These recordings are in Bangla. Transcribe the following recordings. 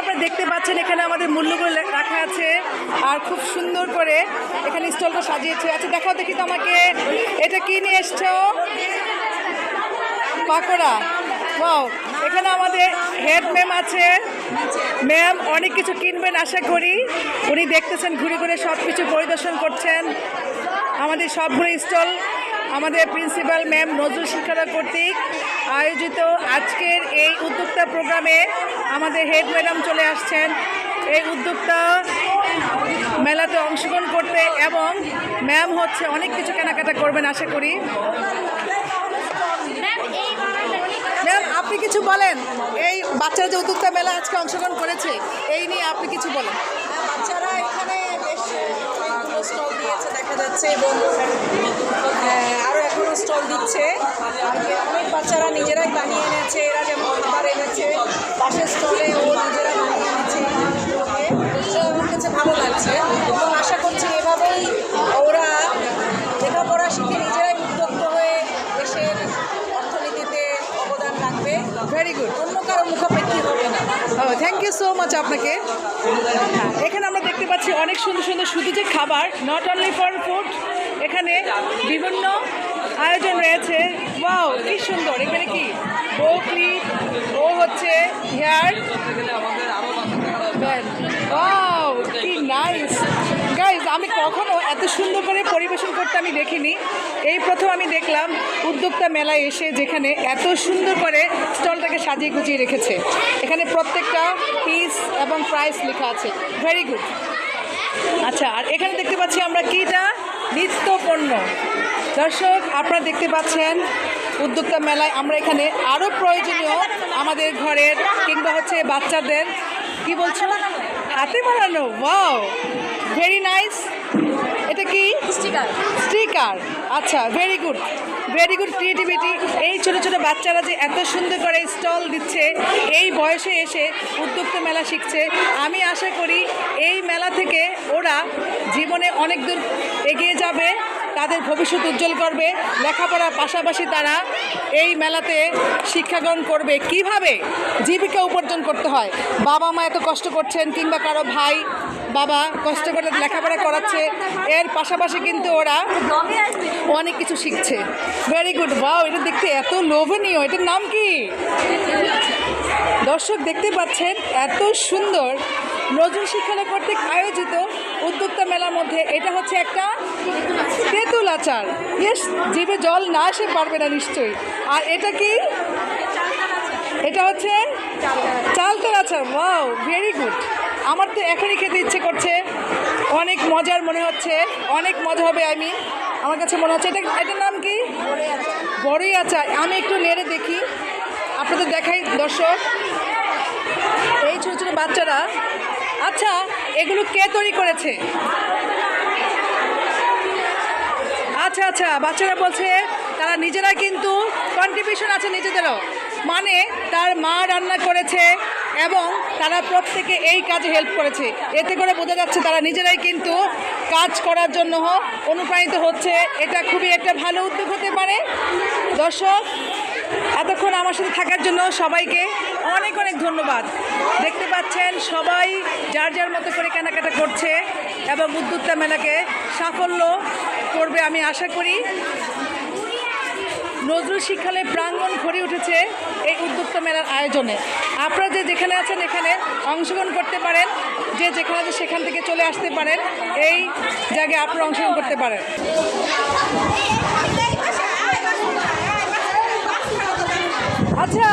আপনারা দেখতে পাচ্ছেন, এখানে আমাদের মূল্যগুলো রাখা আছে আর খুব সুন্দর করে এখানে স্টলটা সাজিয়েছে। আচ্ছা দেখাও দেখি তো আমাকে, এটা কি নিয়ে এসছো? পাকোড়া। ওয়াও, এখানে আমাদের হেড ম্যাম আছে। ম্যাম, অনেক কিছু কিনবেন আশা করি। উনি দেখতেছেন, ঘুরে ঘুরে সব কিছু পরিদর্শন করছেন। আমাদের সবগুলো স্টল আমাদের প্রিন্সিপাল ম্যাম নজরুল শিক্ষারা কর্তৃক আয়োজিত আজকের এই উদ্যোক্তা প্রোগ্রামে আমাদের হেড ম্যাডাম চলে আসছেন। এই উদ্যোক্তা মেলাতে অংশগ্রহণ করতে এবং ম্যাম হচ্ছে অনেক কিছু কেনাকাটা করবেন আশা করি। ম্যাম আপনি কিছু বলেন। এই বাচ্চারা যে উদ্যোক্তা মেলা আজকে অংশগ্রহণ করেছে এই নিয়ে আপনি কিছু বলেন। বাচ্চারা এখানে বেশ স্টল দিয়েছে দেখা যাচ্ছে এবং স্টল দিচ্ছে। অনেক বাচ্চারা নিজেরাই বানিয়ে এনেছে এরা যেমন খাবার এনেছে পাশের স্টলে ও নিজেরা বানিয়ে এনেছে। আমার কাছে ভালো লাগছে। এবং আশা করছি এভাবেই ওরা লেখাপড়া শিখে নিজেরাই উদ্যোক্ত হয়ে দেশের অর্থনীতিতে অবদান রাখবে। ভেরি গুড অন্য কারও মুখাপেক্ষী হবে না। থ্যাংক ইউ সো মাচ আপনাকে। হ্যাঁ, এখানে আমরা দেখতে পাচ্ছি অনেক সুন্দর সুন্দর শুধু যে খাবার নট অনলি ফর ফুড এখানে বিভিন্ন আয়োজন রয়েছে। ওয়াও কি সুন্দর। এখানে কি? ও ক্লিপ ও হচ্ছে হেয়ার কি নাইস গাইজ আমি কখনো এত সুন্দর করে পরিবেশন করতে আমি দেখিনি। এই প্রথম আমি দেখলাম উদ্যোক্তা মেলায় এসে যেখানে এত সুন্দর করে স্টলটাকে সাজিয়ে গুছিয়ে রেখেছে। এখানে প্রত্যেকটা পিস এবং প্রাইস লেখা আছে। ভেরি গুড আচ্ছা আর এখানে দেখতে পাচ্ছি আমরা কিটা? নিত্য পণ্য। দর্শক আপনারা দেখতে পাচ্ছেন উদ্যোক্তা মেলায় আমরা এখানে আরও প্রয়োজনীয় আমাদের ঘরের কিংবা হচ্ছে বাচ্চাদের কি বলছো? হাতে বানানো ওয়াও ভেরি নাইস এটা কি? স্টিকার। স্টিকার আচ্ছা very good very good creativity এই ছোটো ছোটো বাচ্চারা যে এত সুন্দর করে স্টল দিচ্ছে এই বয়সে এসে উদ্যোক্তা মেলা শিখছে। আমি আশা করি এই মেলা থেকে ওরা জীবনে অনেক দূর এগিয়ে যাবে। তাদের ভবিষ্যৎ উজ্জ্বল করবে। লেখাপড়ার পাশাপাশি তারা এই মেলাতে শিক্ষা গ্রহণ করবে। কীভাবে জীবিকা উপার্জন করতে হয়? বাবা মা এত কষ্ট করছেন কিংবা কারও ভাই, বাবা কষ্ট করে লেখাপড়া করাচ্ছে, এর পাশাপাশি কিন্তু ওরা অনেক কিছু শিখছে। ভেরি গুড বাও এটা দেখতে এত লোভনীয়। এটার নাম কি? দর্শক দেখতে পাচ্ছেন, এত সুন্দর। নজরুল শিক্ষালয় কর্তৃক আয়োজিত উদ্যোক্তা মেলার মধ্যে এটা হচ্ছে একটা তেঁতুল আচার। ইয়েস, জিভে জল না আসে পারবে না নিশ্চয়ই। আর এটা কি? এটা হচ্ছে চালতার আচার। Wow, very good. আমার তো এখনই খেতে ইচ্ছে করছে। অনেক মজার মনে হচ্ছে। অনেক মজা হবে আমি আমার কাছে মনে হচ্ছে, এটা এটার নাম কি? বড়ই আচার। আমি একটু নেড়ে দেখি। আপনাদের দেখাই, দর্শক। এই ছোটো ছোটো বাচ্চারা আচ্ছা এগুলো কে তৈরি করেছে? আচ্ছা আচ্ছা বাচ্চারা বলছে তারা নিজেরা কিন্তু কন্ট্রিবিউশন আছে নিজেদেরও। মানে তার মা রান্না করেছে এবং তারা প্রত্যেকে এই কাজে হেল্প করেছে। এতে করে বোঝা যাচ্ছে তারা নিজেরাই কিন্তু কাজ করার জন্য অনুপ্রাণিত হচ্ছে। এটা খুবই একটা ভালো উদ্যোগ হতে পারে। দর্শক এতক্ষণ আমার সাথে থাকার জন্য সবাইকে অনেক অনেক ধন্যবাদ। দেখতে পাচ্ছেন, সবাই যার যার মতো করে কেনাকাটা করছে এবং উদ্যোক্তা মেলাকে সাফল্য করবে আমি আশা করি। নজরুল শিক্ষালয় প্রাঙ্গণ ভরে উঠেছে এই উদ্যোক্তা মেলার আয়োজনে। আপনারা যে যেখানে আছেন এখানে অংশগ্রহণ করতে পারেন, যে যেখানে আছে সেখান থেকে চলে আসতে পারেন, এই জায়গায় আপনারা অংশগ্রহণ করতে পারেন আচ্ছা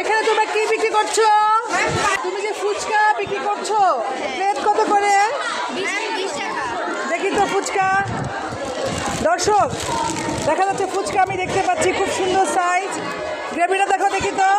এখানে তোমরা কি বিক্রি করছ? তুমি যে ফুচকা বিক্রি করছ, প্লেট কত করে? দেখি তো ফুচকা। দর্শক, দেখা যাচ্ছে ফুচকা আমি দেখতে পাচ্ছি, খুব সুন্দর সাইজ গ্রেভিটা দেখো, দেখি তো।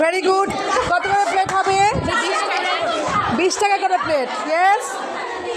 ভেরি গুড কত করে প্লেট হবে? বিশ টাকা করে প্লেট ইয়েস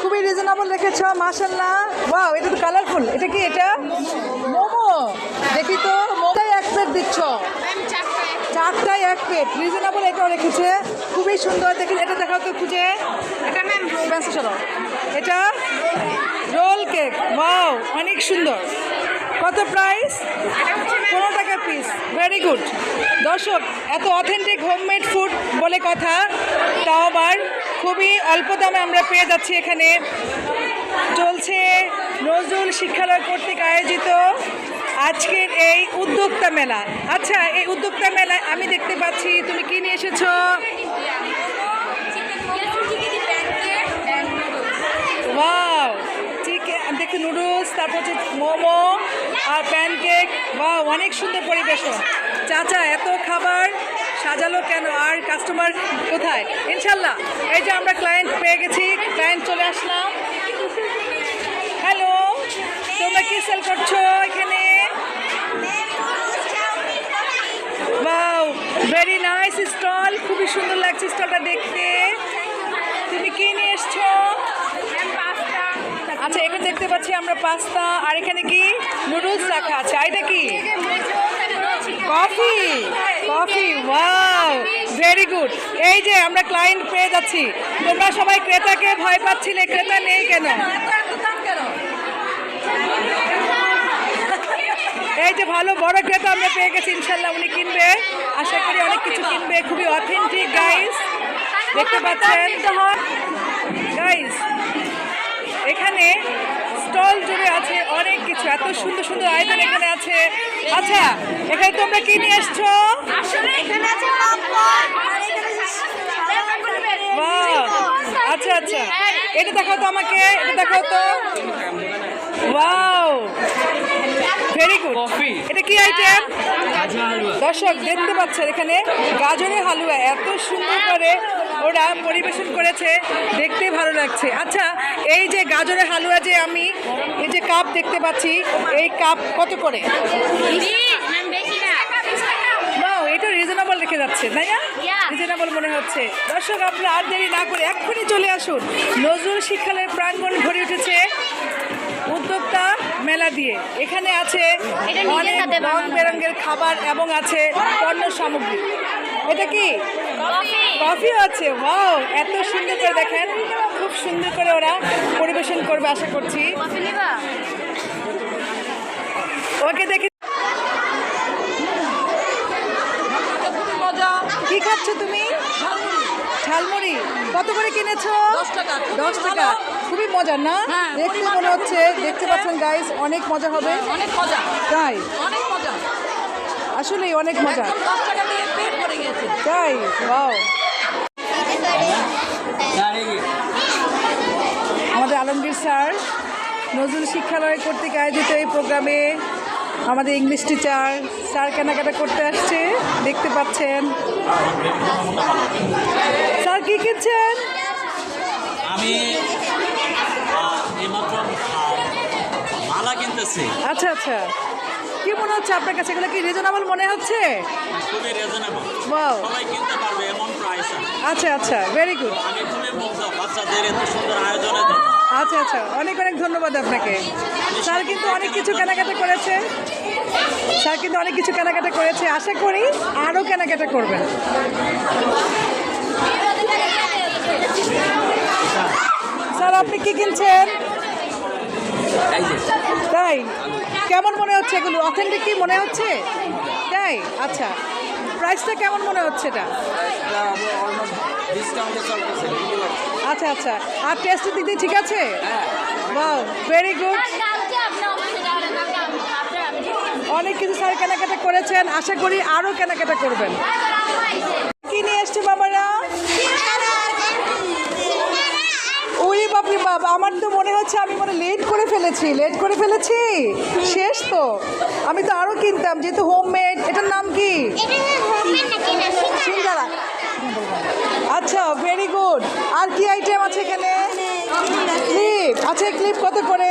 খুবই রিজনেবল রেখেছ মাসাল্লাহ ওয়াও এটা তো কালারফুল এটা কি এটা? মোমো। দেখি তো, মোমোটাই এক প্লেট দিচ্ছ। চারটায় এক প্লেট রিজনেবল এটাও রেখেছে। খুবই সুন্দর দেখি এটা দেখাও তো খুঁজে। এটা ম্যাম চলো। এটা রোল কেক ওয়াও অনেক সুন্দর। কত প্রাইস পনেরো টাকা পিস ভেরি গুড দর্শক, এত অথেন্টিক হোমমেড ফুড বলে কথা, তাও আবার খুবই অল্প দামে আমরা পেয়ে যাচ্ছি এখানে। চলছে নজরুল শিক্ষালয় কর্তৃক আয়োজিত আজকের এই উদ্যোক্তা মেলা। আচ্ছা এই উদ্যোক্তা মেলায় আমি দেখতে পাচ্ছি, তুমি কি নিয়ে এসেছ? ওয়াও নুডলস, তারপর হচ্ছে মোমো আর প্যানকেক। বা অনেক সুন্দর পরিবেশন। চাচা, এত খাবার সাজালো কেন? আর কাস্টমার কোথায়? ইনশাল্লাহ। এই যে আমরা ক্লায়েন্ট পেয়ে গেছি ক্লায়েন্ট চলে আসলাম। হ্যালো তোমরা কি সেল করছ এখানে ওয়াও ভেরি নাইস স্টল খুবই সুন্দর লাগছে স্টলটা দেখতে তুমি কি নিয়ে এসছো আচ্ছা পাচ্ছি আমরা পাস্তা, আর এখানে কি? নুডলস রাখা আছে। আর এটা কি? Coffee. Coffee, wow, very good. এই যে আমরা ক্লায়েন্ট পেয়ে যাচ্ছি। তোমরা সবাই ক্রেতাকে ভয় পাচ্ছিলে, ক্রেতা নেই কেন? এই যে ভালো, বড় ক্রেতা আমরা পেয়ে গেছি, ইনশাল্লাহ উনি কিনবে। আশা করি অনেক কিছু কিনবে। খুবই অথেন্টিক গাইস দেখতে পাচ্ছেন? গাইস এখানে স্টল জুড়ে আছে অনেক কিছু এত সুন্দর সুন্দর আয়োজন এখানে আছে। আচ্ছা এখানে তোমরা কি নিয়ে এসছো আচ্ছা আচ্ছা। এটা দেখাও তো আমাকে এটা দেখাও তো। ওয়াও ভেরি গুড এটা কি আইটেম দর্শক দেখতে পাচ্ছেন এখানে গাজরের হালুয়া। এত সুন্দর করে ওরা পরিবেশন করেছে। দেখতে ভালো লাগছে। আচ্ছা এই যে গাজরের হালুয়া যে আমি এই যে কাপ দেখতে পাচ্ছি এই কাপ কত করে? এটা রিজনেবল রেখে যাচ্ছে তাই না? রিজনেবল মনে হচ্ছে। দর্শক আপনারা আর দেরি না করে এক্ষুনি চলে আসুন। নজরুল শিক্ষালয়ের প্রাঙ্গণ ভরে উঠেছে। উদ্যোক্তা মেলা দিয়ে। এখানে আছে অনেক রং বেরঙ্গের বেরঙের খাবার এবং আছে পণ্য সামগ্রী। এটা কি? কফি। আছে? ওয়াও এত সুন্দর করে দেখেন। খুব সুন্দর করে ওরা পরিবেশন করবে আশা করছি। ওকে দেখে কি খাচ্ছ তুমি ঝালমুড়ি কত করে কিনেছো? দশ টাকা, খুবই মজার না? হ্যাঁ, দেখতে মনে হচ্ছে দেখতে পাচ্ছেন গাইস অনেক মজা হবে। অনেক মজা। তাই? অনেক মজা। আসলেই অনেক মজা। তাই? ওয়াও। আমাদের আলমগীর স্যার নজরুল শিক্ষালয় কর্তৃক আয়োজিত এই প্রোগ্রামে আমাদের ইংলিশ টিচার স্যার কেনাকাটা করতে আসছে। দেখতে পাচ্ছেন। স্যার কি কিনছেন? আমি এইমাত্র মালা কিনতেছি। আচ্ছা আচ্ছা। কি মনে হচ্ছে আপনার কাছে? এগুলো কি রিজনেবল মনে হচ্ছে? খুবই রিজনেবল Wow. সবাই কিনতে পারবে এমন প্রাইস আচ্ছা আচ্ছা। ভেরি গুড আমি খুবই মুগ্ধ বাচ্চাদের এত সুন্দর আয়োজনের জন্য। আচ্ছা আচ্ছা। অনেক অনেক ধন্যবাদ আপনাকে। স্যার কিন্তু অনেক কিছু কেনাকাটা করেছে। স্যার কিন্তু অনেক কিছু কেনাকাটা করেছে। আশা করি আরও কেনাকাটা করবেন। স্যার, আপনি কি কিনছেন? তাই? কেমন মনে হচ্ছে এগুলো? অথেন্টিক কি মনে হচ্ছে? তাই? আচ্ছা। প্রাইসটা কেমন মনে হচ্ছে এটা? আচ্ছা আচ্ছা। আর টেস্টের দিক দিয়ে ঠিক আছে? বাও ভেরি গুড অনেক কিছু স্যার কেনাকাটা করেছেন। আশা করি আরও কেনাকাটা করবেন। কি নিয়ে এসছে বাবারা? বাপরে আমার তো মনে হচ্ছে আমি মনে লেট করে ফেলেছি লেট করে ফেলেছি। শেষ তো। আমি তো আরও কিনতাম যেহেতু হোমমেড এটার নাম কি? সিঙ্গারা। আচ্ছা ভেরি গুড আর কি আইটেম আছে এখানে? ক্লিপ আচ্ছা ক্লিপ কত করে?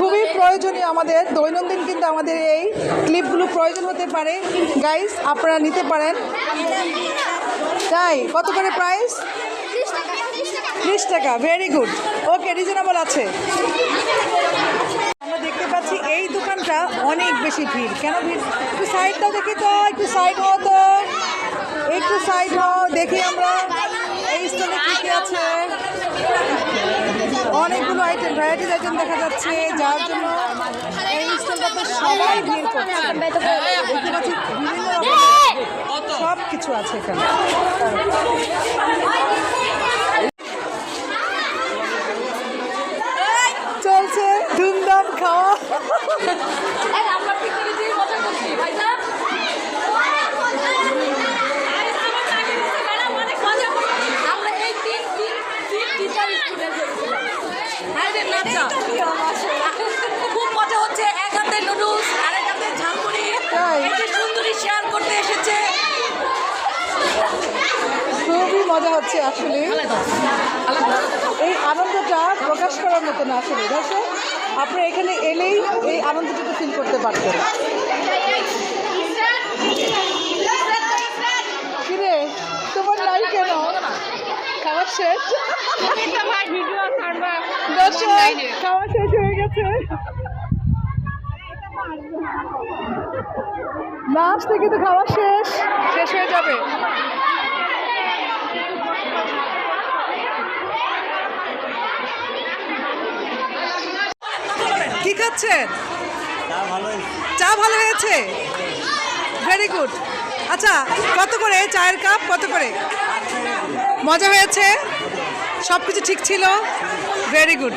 খুবই প্রয়োজনীয় আমাদের দৈনন্দিন কিন্তু আমাদের এই ক্লিপগুলো প্রয়োজন হতে পারে। গাইস আপনারা নিতে পারেন। তাই কত করে প্রাইস ত্রিশ টাকা ভেরি গুড ওকে রিজনেবল আছে। আমরা দেখতে পাচ্ছি এই দোকানটা অনেক বেশি ভিড়। কেন ভিড়? একটু সাইডটাও দেখি তো একটু সাইড হও তো। একটু সাইড হও দেখি আমরা। এই স্টলে কী কী আছে? অনেকগুলো আইটেম ভ্যারাইটিস আইটেম দেখা যাচ্ছে যার জন্য এই স্টলটাতে সবাই ভিড় করছে। দেখতে পাচ্ছি বিভিন্ন রকমের সব কিছু আছে এখানে চলছে ধুমধাম খাওয়া আমরা পিকনিকে দিয়ে মজা করছি ভাইজান আমরা এই তিন তিন তিন টিচার স্টুডেন্ট ভাইদের নাচা। খুব মজা হচ্ছে এক হাতে নুডলস ঝালমুড়ি সুন্দরী শেয়ার করতে এসেছে। খুবই মজা হচ্ছে আসলে। এই আনন্দটা প্রকাশ করার মতো না আসলে। দেখো আপনি এখানে এলেই এই আনন্দটুকু ফিল করতে পারতেন। কিরে, তোমার নাই কেন? খাওয়া শেষ? খাওয়া শেষ হয়ে গেছে। না আসতে কিন্তু খাওয়া শেষ। শেষ হয়ে যাবে। খাচ্ছেন চা ভালো হয়েছে। ভেরি গুড আচ্ছা কত করে চায়ের কাপ? কত করে? মজা হয়েছে? সব কিছু ঠিক ছিল? Very good